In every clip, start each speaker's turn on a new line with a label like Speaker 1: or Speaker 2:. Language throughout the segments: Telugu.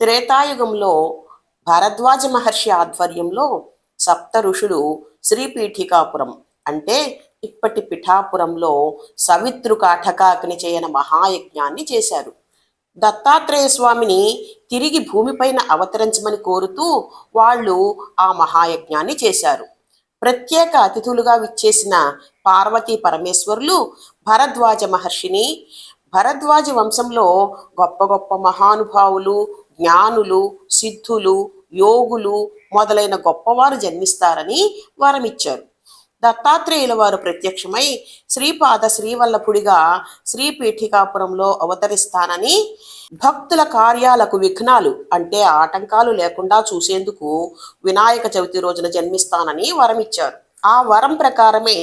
Speaker 1: త్రేతాయుగంలో భరద్వాజ మహర్షి ఆధ్వర్యంలో సప్త ఋషులు శ్రీపీఠికాపురం అంటే ఇప్పటి పిఠాపురంలో సవితృకాఠకాగ్ని చేయన మహాయజ్ఞాన్ని చేశారు. దత్తాత్రేయ స్వామిని తిరిగి భూమిపైన అవతరించమని కోరుతూ వాళ్ళు ఆ మహాయజ్ఞాన్ని చేశారు. ప్రత్యేక అతిథులుగా విచ్చేసిన పార్వతీ పరమేశ్వరులు భరద్వాజ మహర్షిని భరద్వాజ వంశంలో గొప్ప గొప్ప మహానుభావులు జ్ఞానులు సిద్ధులు యోగులు మొదలైన గొప్పవారు జన్మిస్తారని వరమిచ్చారు. దత్తాత్రేయుల వారు ప్రత్యక్షమై శ్రీపాద శ్రీవల్లపుడిగా శ్రీపీఠికాపురంలో అవతరిస్తానని భక్తుల కార్యాలకు విఘ్నాలు అంటే ఆటంకాలు లేకుండా చూసేందుకు వినాయక చవితి రోజున జన్మిస్తానని వరమిచ్చారు. ఆ వరం ప్రకారమే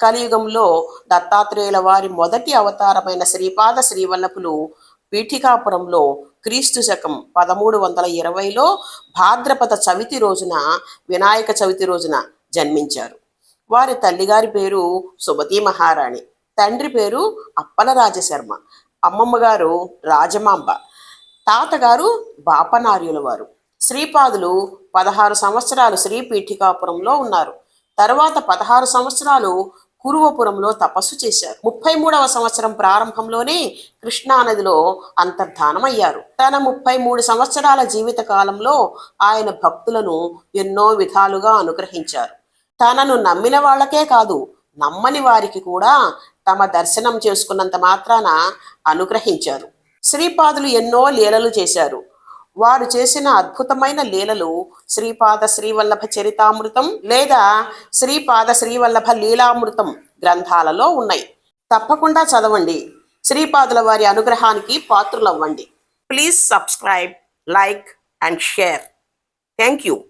Speaker 1: కలియుగంలో దత్తాత్రేయుల వారి మొదటి అవతారమైన శ్రీపాద శ్రీవల్లపులు పీఠికాపురంలో క్రీస్తు శకం పదమూడు వందల ఇరవైలో భాద్రపద చవితి రోజున వినాయక చవితి రోజున జన్మించారు. వారి తల్లిగారి పేరు సుమతి మహారాణి తండ్రి పేరు అప్పల రాజశర్మ అమ్మమ్మ గారు రాజమాంబ తాతగారు బాపనార్యుల వారు. శ్రీపాదులు పదహారు సంవత్సరాలు శ్రీ పీఠికాపురంలో ఉన్నారు. తర్వాత పదహారు సంవత్సరాలు కురువపురంలో తపస్సు చేశారు. ముప్పై మూడవ సంవత్సరం ప్రారంభంలోనే కృష్ణానదిలో అంతర్ధానమయ్యారు. తన ముప్పై మూడు సంవత్సరాల జీవిత కాలంలో ఆయన భక్తులను ఎన్నో విధాలుగా అనుగ్రహించారు. తనను నమ్మిన వాళ్ళకే కాదు నమ్మని వారికి కూడా తమ దర్శనం చేసుకున్నంత మాత్రాన అనుగ్రహించారు. శ్రీపాదులు ఎన్నో లీలలు చేశారు. వారు చేసిన అద్భుతమైన లీలలు శ్రీపాద శ్రీవల్లభ చరితామృతం లేదా శ్రీపాద శ్రీవల్లభ లీలామృతం గ్రంథాలలో ఉన్నాయి. తప్పకుండా చదవండి. శ్రీపాదుల వారి అనుగ్రహానికి పాత్రులవ్వండి. Please subscribe like and share. Thank you.